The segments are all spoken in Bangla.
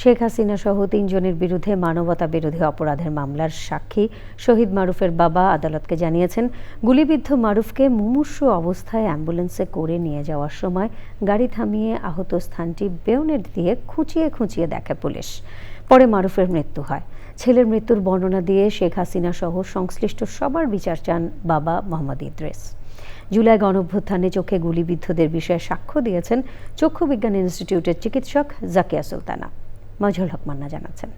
শেখ হাসিনা সহ তিনজনের বিরুদ্ধে মানবতা বিরোধী অপরাধের মামলার সাক্ষী শহীদ মারুফের বাবা আদালতকে জানিয়েছেন, গুলিবিদ্ধ মারুফকে মুমূর্ষু অবস্থায় অ্যাম্বুলেন্সে করে নিয়ে যাওয়ার সময় গাড়ি থামিয়ে আহত স্থানটি বেয়নেট দিয়ে খুঁচিয়ে খুঁচিয়ে দেখে পুলিশ। পরে মারুফের মৃত্যু হয়। ছেলের মৃত্যুর বর্ণনা দিয়ে শেখ হাসিনা সহ সংশ্লিষ্ট সবার বিচার চান বাবা মোহাম্মদ ইদ্রেস। জুলাই গণঅভ্যুত্থানে চোখে গুলিবিদ্ধদের বিষয়ে সাক্ষ্য দিয়েছেন চক্ষু বিজ্ঞান ইনস্টিটিউটের চিকিৎসক জাকিয়া সুলতানা। মজহুল হক মান্না জানাচ্ছেন।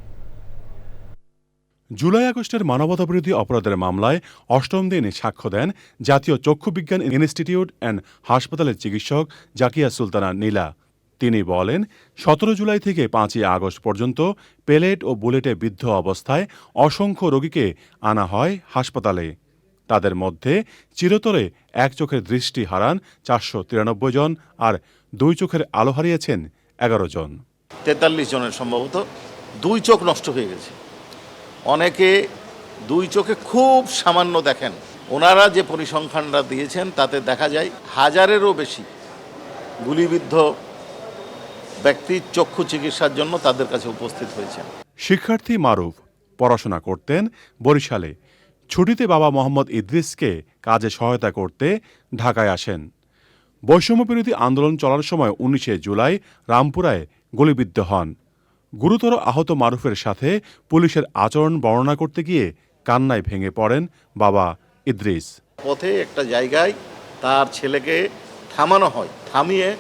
জুলাই আগস্টের মানবতাবিরোধী অপরাধের মামলায় অষ্টম দিনে সাক্ষ্য দেন জাতীয় চক্ষু বিজ্ঞান ইনস্টিটিউট অ্যান্ড হাসপাতালের চিকিৎসক জাকিয়া সুলতানা নীলা। তিনি বলেন, সতেরো জুলাই থেকে পাঁচই আগস্ট পর্যন্ত পেলেট ও বুলেটে বিদ্ধ অবস্থায় অসংখ্য রোগীকে আনা হয় হাসপাতালে। তাদের মধ্যে চিরতরে এক চোখের দৃষ্টি হারান চারশো তিরানব্বই জন আর দুই চোখের আলো হারিয়েছেন এগারো জন। তেতাল্লিশ জনের সম্ভবত দুই চোখ নষ্ট হয়ে গেছে। অনেকে দুই চোখে খুব সামান্য দেখেন। ওনারা যে পরিসংখ্যানটা দিয়েছেন, তাতে দেখা যায় হাজারেরও বেশি গুলিবিদ্ধ ব্যক্তি চক্ষু চিকিৎসার জন্য তাদের কাছে উপস্থিত হয়েছেন। শিক্ষার্থী মারুফ পড়াশোনা করতেন বরিশালে। ছুটিতে বাবা মোহাম্মদ ইদ্রিসকে কাজে সহায়তা করতে ঢাকায় আসেন। বৈষম্যবিরোধী আন্দোলন চলার সময় উনিশে জুলাই রামপুরায় গুলিবিদ্ধ হন। গুরুতর আহত মারুফের সাথে পুলিশের আচরণ বর্ণনা করতে গিয়ে কান্নায় ভেঙে পড়েন বাবা ইদ্রিস। পথে একটা জায়গায় তার ছেলেকে থামানো হয়। থামিয়ে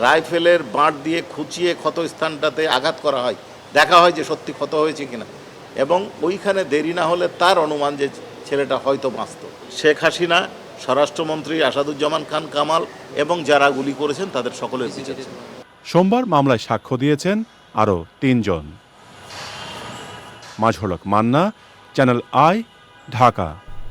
রাইফেলের বাঁট দিয়ে খুঁচিয়ে ক্ষত স্থানটাতে আঘাত করা হয়। দেখা হয় যে সত্যি ক্ষত হয়েছে কিনা। এবং ওইখানে দেরি না হলে তার অনুমান যে ছেলেটা হয়তো বাঁচত। শেখ হাসিনা, স্বরাষ্ট্রমন্ত্রী আসাদুজ্জামান খান, কামাল এবং যারা গুলি করেছেন তাদের সকলের বিচার। সোমবার মামলায় সাক্ষ্য দিয়েছেন আরও তিনজন। মাঝহলক মান্না চ্যানেল আই ঢাকা।